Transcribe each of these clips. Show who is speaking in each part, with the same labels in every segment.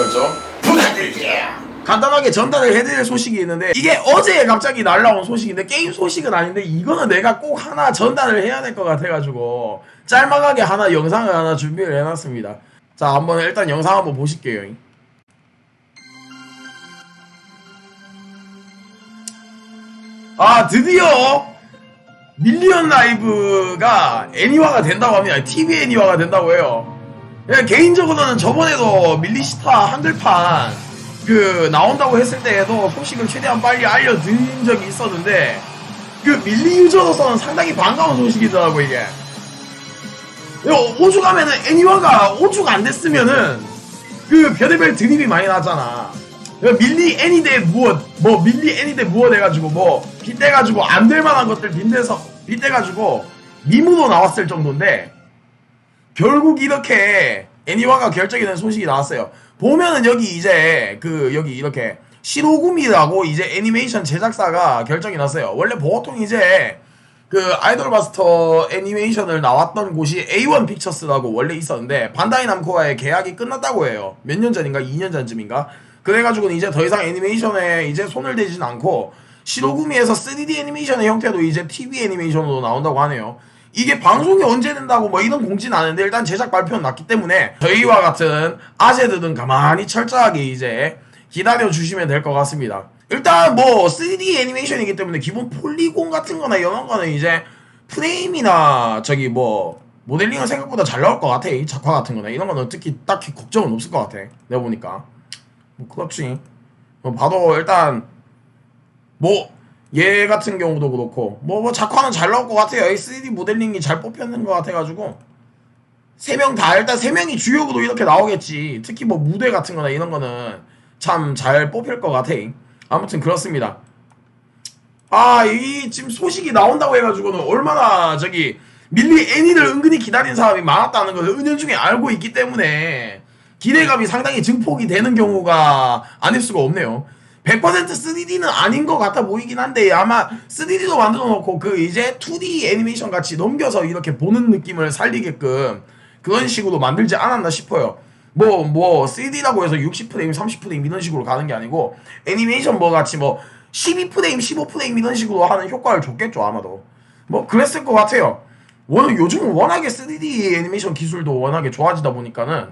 Speaker 1: 설정 부탁드릴게요. 간단하게 전달을 해드릴 소식이 있는데 이게 어제 갑자기 날라온 소식인데 게임 소식은 아닌데 이거는 내가 꼭 하나 전달을 해야 될 것 같아가지고 짤막하게 하나 영상을 하나 준비를 해놨습니다. 자 한번 일단 영상 한번 보실게요. 아 드디어 밀리언 라이브가 애니화가 된다고 합니다. TV 애니화가 된다고 해요. 예, 개인적으로는 저번에도 밀리시타 한글판 그 나온다고 했을 때에도 소식을 최대한 빨리 알려드린 적이 있었는데 그 밀리 유저로서는 상당히 반가운 소식이더라고 이게. 오죽하면은 애니화가 오죽 안 됐으면은 그 별의별 드립이 많이 나잖아. 그 밀리 애니 대 무엇, 뭐 밀리 애니 대 무엇 해가지고 뭐 빗대가지고 안 될 만한 것들 빗대서 빗대가지고 미무도 나왔을 정도인데 결국 이렇게 애니화가 결정이 된 소식이 나왔어요. 보면은 여기 이제 그 여기 이렇게 시로구미라고 이제 애니메이션 제작사가 결정이 났어요. 원래 보통 이제 그 아이돌 마스터 애니메이션을 나왔던 곳이 A1 픽처스라고 원래 있었는데 반다이 남코와의 계약이 끝났다고 해요. 몇 년 전인가 2년 전쯤인가. 그래가지고는 이제 더 이상 애니메이션에 이제 손을 대진 않고 시로구미에서 3D 애니메이션의 형태도 이제 TV 애니메이션으로 나온다고 하네요. 이게 방송이 언제 된다고 뭐 이런 공지는 아는데 일단 제작 발표는 났기 때문에 저희와 같은 아재들은 가만히 철저하게 이제 기다려 주시면 될 것 같습니다. 일단 뭐 3D 애니메이션이기 때문에 기본 폴리곤 같은 거나 이런 거는 이제 프레임이나 저기 뭐 모델링은 생각보다 잘 나올 것 같아. 이 작화 같은 거나 이런 거는 특히 딱히 걱정은 없을 것 같아. 내가 보니까. 뭐 그렇지. 뭐 봐도 일단 뭐 얘 같은 경우도 그렇고 뭐, 뭐 작화는 잘 나올 것 같아요. 이 3D 모델링이 잘 뽑혔는 것 같아가지고 세 명 다 일단 세 명이 주역으로 이렇게 나오겠지. 특히 뭐 무대 같은 거나 이런 거는 참 잘 뽑힐 것 같아. 아무튼 그렇습니다. 아, 이 지금 소식이 나온다고 해가지고는 얼마나 저기 밀리 애니를 은근히 기다린 사람이 많았다는 것을 은연중에 알고 있기 때문에 기대감이 상당히 증폭이 되는 경우가 아닐 수가 없네요. 100% 3D는 아닌 것 같아 보이긴 한데 아마 3D도 만들어 놓고 그 이제 2D 애니메이션 같이 넘겨서 이렇게 보는 느낌을 살리게끔 그런 식으로 만들지 않았나 싶어요. 뭐, 뭐, 3D라고 해서 60프레임, 30프레임 이런 식으로 가는 게 아니고, 애니메이션 뭐 같이 뭐, 12프레임, 15프레임 이런 식으로 하는 효과를 줬겠죠, 아마도. 뭐, 그랬을 것 같아요. 워낙, 요즘은 워낙에 3D 애니메이션 기술도 워낙에 좋아지다 보니까는,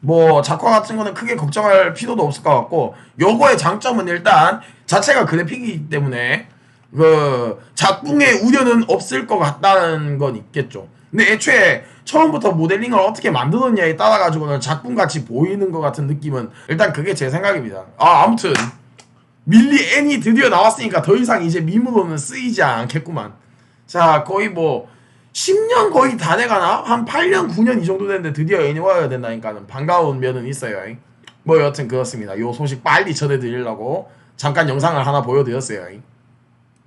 Speaker 1: 뭐, 작화 같은 거는 크게 걱정할 필요도 없을 것 같고, 요거의 장점은 일단, 자체가 그래픽이기 때문에, 그, 작품의 우려는 없을 것 같다는 건 있겠죠. 근데 애초에 처음부터 모델링을 어떻게 만들었냐에 따라 가지고는 작품 같이 보이는 것 같은 느낌은 일단 그게 제 생각입니다. 아 아무튼 밀리 애니 드디어 나왔으니까 더 이상 이제 밈으로는 쓰이지 않겠구만. 자 거의 뭐 10년 거의 다 돼가나 한 8년 9년 이 정도 됐는데 드디어 애니 와야 된다니까는 반가운 면은 있어요. 뭐 여튼 그렇습니다. 요 소식 빨리 전해드리려고 잠깐 영상을 하나 보여드렸어요.